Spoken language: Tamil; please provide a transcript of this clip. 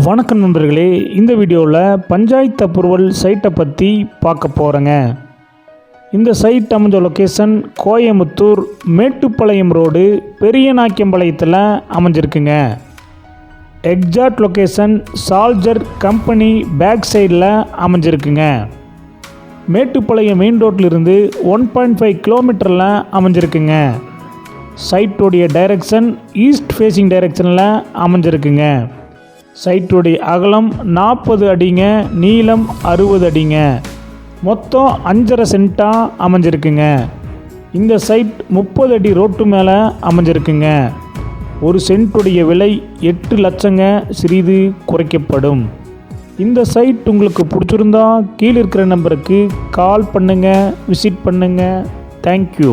வணக்கம் நண்பர்களே இந்த வீடியோவில் பஞ்சாயத்து அப்ரூவல் சைட்டை பற்றி பார்க்க போகிறேங்க இந்த சைட் அமைஞ்ச லொக்கேஷன் கோயமுத்தூர் மேட்டுப்பாளையம் ரோடு பெரியநாக்கியம்பாளையத்தில் அமைஞ்சிருக்குங்க. எக்ஸாக்ட் லொக்கேஷன் சால்ஜர் கம்பெனி பேக் சைடில் அமைஞ்சிருக்குங்க. மேட்டுப்பாளையம் மெயின் ரோட்டிலிருந்து ஒன் பாயிண்ட் ஃபைவ் கிலோமீட்டரில் அமைஞ்சிருக்குங்க. சைட்டோடைய டைரக்ஷன் ஈஸ்ட் ஃபேஸிங் டைரக்ஷனில் அமைஞ்சிருக்குங்க. சைட்டுடைய அகலம் நாற்பது அடிங்க நீளம் அறுபது அடிங்க. மொத்தம் அஞ்சரை சென்ட்டாக அமைஞ்சிருக்குங்க. இந்த சைட் முப்பது அடி ரோட்டு மேலே அமைஞ்சிருக்குங்க. ஒரு சென்ட்டுடைய விலை எட்டு லட்சங்க சிறிது குறைக்கப்படும். இந்த சைட் உங்களுக்கு பிடிச்சிருந்தா கீழே இருக்கிற நம்பருக்கு கால் பண்ணுங்கள் விசிட் பண்ணுங்கள் தேங்க்யூ